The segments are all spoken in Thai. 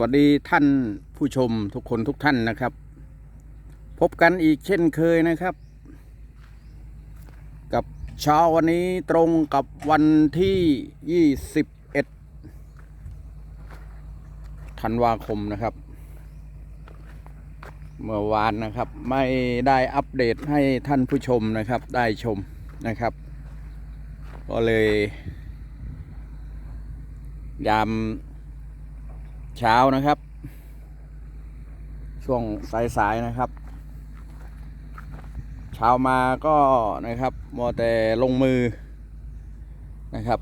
วัสดีท่านผู้ชมทุกคนทุกท่านนะครับ พบกันอีกเช่นเคยนะครับ กับเช้าวันนี้ตรงกับวันที่ 21 ธันวาคมนะครับ เมื่อวานนะครับไม่ได้อัปเดตให้ท่านผู้ชมนะครับได้ชมนะครับ ก็เลย ยาม เช้านะครับ ช่วงสายๆนะครับ เช้ามาก็นะครับมัวแต่ลงมือนะครับ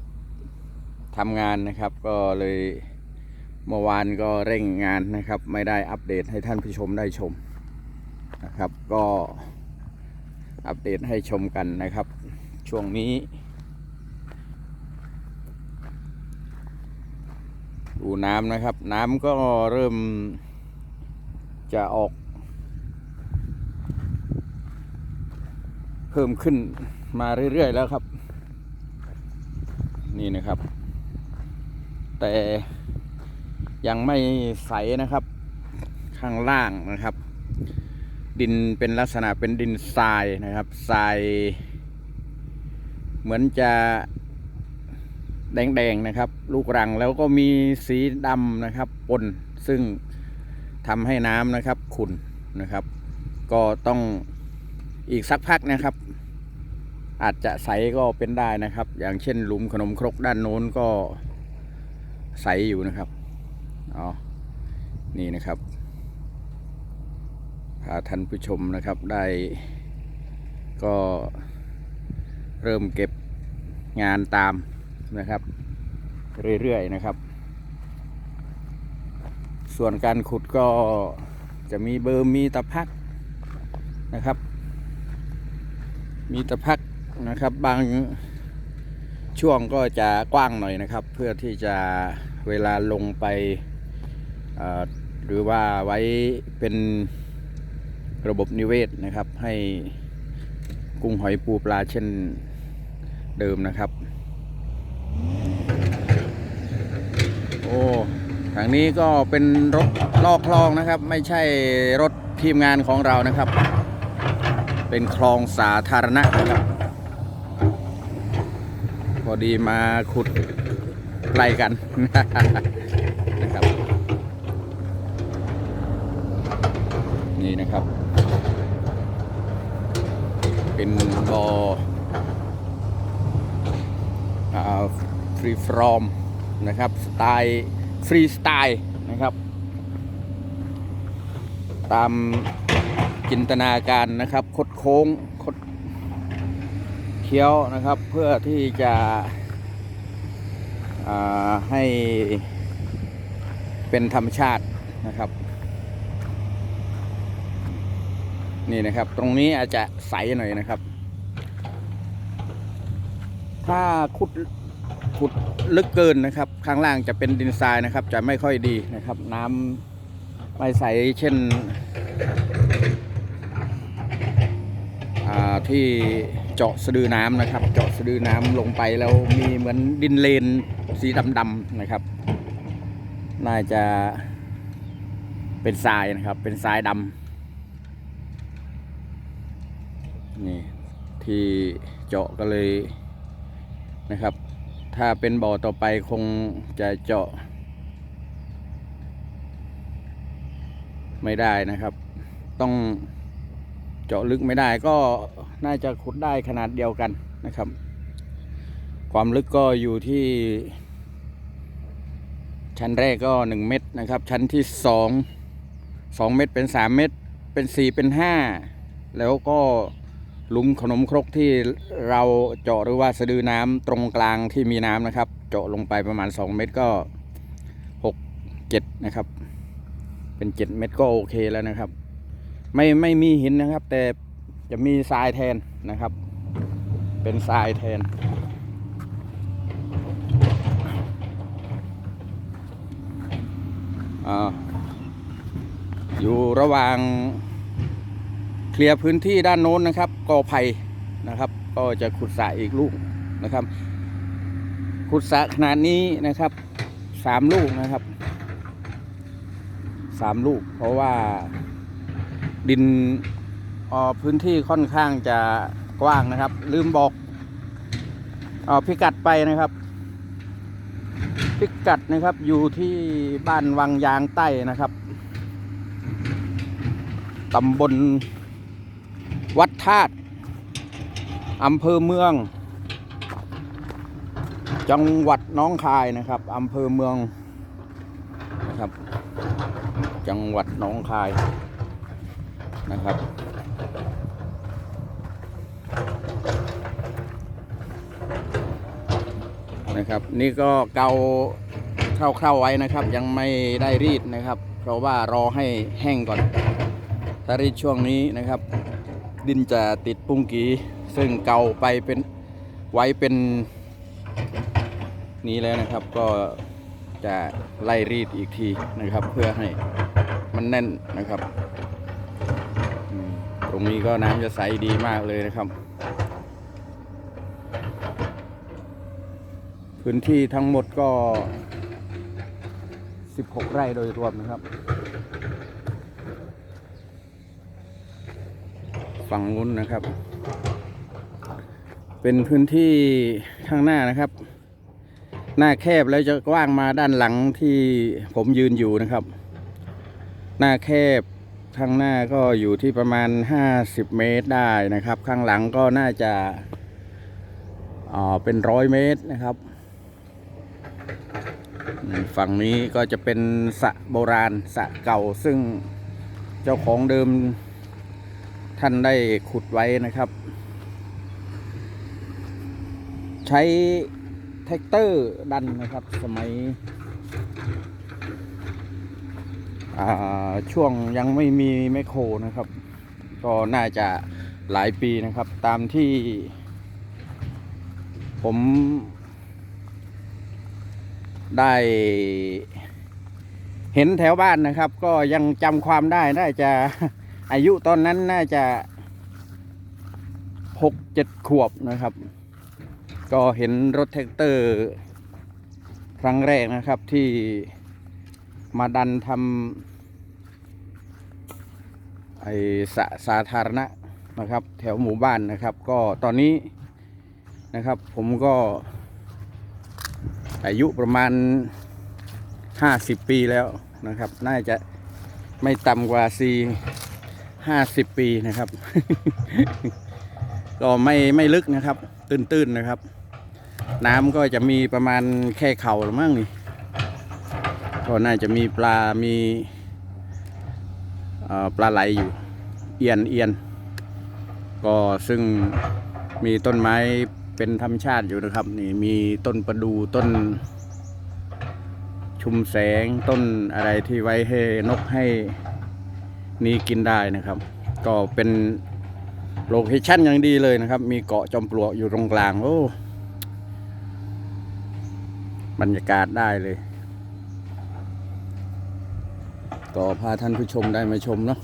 ทำงานนะครับก็เลยเมื่อวานก็เร่งงานนะครับ ไม่ได้อัปเดตให้ท่านผู้ชมได้ชมนะครับ ก็อัปเดตให้ชมกันนะครับ ช่วงนี้ ดูน้ำนะครับ น้ำก็เริ่มจะออก เพิ่มขึ้นมาเรื่อยๆแล้วครับ นี่นะครับ แต่ยังไม่ใสนะครับ ข้างล่างนะครับ ดินเป็นลักษณะเป็นดินทรายนะครับทราย เหมือนจะ แดงๆนะครับ ลูกรังแล้วก็มีสีดำนะครับปนซึ่งทำให้น้ำนะครับขุ่นนะครับ ก็ต้องอีกสักพักนะครับ อาจจะใสก็เป็นได้นะครับ อย่างเช่นหลุมขนมครกด้านโน้นก็ใสอยู่นะครับอ๋อนี่นะครับพาท่านผู้ชมนะครับได้ก็เริ่มเก็บงานตาม นะครับ เรื่อยๆนะครับ ส่วนการขุดก็จะมีเบอร์มีตะพักนะครับ มีตะพักนะครับบางช่วงก็จะกว้างหน่อยนะครับ เพื่อที่จะเวลาลงไปหรือว่าไว้เป็นระบบนิเวศนะครับ ให้กุ้งหอยปูปลาเช่นเดิมนะครับ โอ้ทางนี้ก็เป็นรถลอกคลองนะครับ ไม่ใช่รถทีมงานของเรานะครับ เป็นคลองสาธารณะนะครับ พอดีมาขุดไล่กันนะครับนี่นะครับ เป็นบอ ฟรีฟรอมนะครับสไตล์ฟรีสไตล์นะครับ ตามจินตนาการนะครับคดโค้งคดเคี้ยวนะครับ เพื่อที่จะให้เป็นธรรมชาตินะครับ นี่นะครับตรงนี้อาจจะใสหน่อยนะครับ ถ้าขุด ขุดลึกเกินนะครับ ข้างล่างจะเป็นดินทรายนะครับ จะไม่ค่อยดีนะครับ น้ำไม่ใสเช่นที่เจาะสะดือน้ำนะครับ เจาะสะดือน้ำลงไปแล้วมีเหมือนดินเลนสีดำๆนะครับ น่าจะเป็นทรายนะครับ เป็นทรายดำนี่ที่เจาะก็เลยนะครับ ถ้าเป็นบ่อต่อไปคงจะเจาะ ไม่ได้นะครับ ต้องเจาะลึกไม่ได้ก็น่าจะขุดได้ขนาดเดียวกันนะครับ ความลึกก็อยู่ที่ ชั้นแรกก็หนึ่งเมตรนะครับ ชั้นที่สองสองเมตรเป็นสามเมตร เป็นสี่เป็นห้าแล้วก็ หลุมขนมครกที่เราเจาะหรือว่าสะดือน้ำตรงกลางที่มีน้ำนะครับ เจาะลงไปประมาณ 2 เมตรก็6 7นะครับ เป็น 7 เมตรก็โอเคแล้วนะครับ ไม่ไม่มีหินนะครับ แต่จะมีทรายแทนนะครับ เป็นทรายแทนออยู่ระหว่าง เคลียร์พื้นที่ด้านโน้นนะครับกอไผ่นะครับ ก็จะขุดสระอีกลูกนะครับ ขุดสระขนาดนี้นะครับสามลูกนะครับสามลูก เพราะว่าดินออพื้นที่ค่อนข้างจะกว้างนะครับ ลืมบอกเออพิกัดไปนะครับ พิกัดนะครับอยู่ที่บ้านวังยางใต้นะครับตำบล วัดธาตุอำเภอเมือง จังหวัดน้องคายนะครับอำเภอเมืองนะครับ จังหวัดหนองคายนะครับนะครับ นี่ก็เกาคร่าวๆไว้นะครับ ยังไม่ได้รีดนะครับ เพราะว่ารอให้แห้งก่อน ถ้ารีดช่วงนี้นะครับ ดินจะติดปุ้งกีซึ่งเก่าไปเป็นไว้เป็นนี้แล้วนะครับ ก็จะไล่รีดอีกทีนะครับ เพื่อให้มันแน่นนะครับ ตรงนี้ก็น้ำจะใสดีมากเลยนะครับ พื้นที่ทั้งหมดก็ 16 ไร่โดยรวมนะครับ ฝั่งนู้นนะครับ เป็นพื้นที่ข้างหน้านะครับ หน้าแคบแล้วจะกว้างมาด้านหลังที่ผมยืนอยู่นะครับ หน้าแคบข้างหน้าก็อยู่ที่ประมาณ 50 เมตรได้นะครับ ข้างหลังก็น่าจะอ่าเป็นร้อยเมตรนะครับฝั่งนี้ก็จะเป็นสระโบราณสระเก่าซึ่งเจ้าของเดิม ท่านได้ขุดไว้นะครับ ใช้แท็กเตอร์ดันนะครับ สมัยช่วงยังไม่มีแมคโครนะครับ ก็น่าจะหลายปีนะครับ ตามที่ ผมได้เห็นแถวบ้านนะครับ ก็ยังจำความได้น่าจะ อายุตอนนั้นน่าจะหกเจ็ดขวบนะครับ ก็เห็นรถแท็กเตอร์ ครั้งแรกนะครับที่มาดันทำไอสะสาธารณะนะครับ แถวหมู่บ้านนะครับ ก็ตอนนี้นะครับ ผมก็อายุประมาณ 50 ปีแล้วนะครับ น่าจะไม่ต่ำกว่าสี่ ห้าสิบปีนะครับ ก็ไม่ไม่ลึกนะครับ ตื้นๆนะครับ น้ำก็จะมีประมาณแค่เข่าหรือมั้งนี่ ก็น่าจะมีปลา มีปลาไหลอยู่ เอียนเอียน ก็ซึ่งมีต้นไม้เป็นธรรมชาติอยู่นะครับ นี่มีต้นประดูต้นชุมแสงต้นอะไรที่ไว้ให้นกให้ นี้กินได้นะครับ ก็เป็นโลเคชั่นอย่างดีเลยนะครับ มีเกาะจอมปลวกอยู่ตรงกลางโอ้บรรยากาศได้เลย ก็พาท่านผู้ชมได้มาชมเนาะ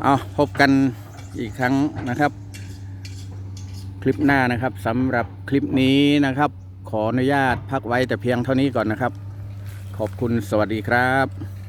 เอาพบกันอีกครั้งนะครับ คลิปหน้านะครับสำหรับคลิปนี้นะครับ ขออนุญาตพักไว้แต่เพียงเท่านี้ก่อนนะครับ ขอบคุณสวัสดีครับ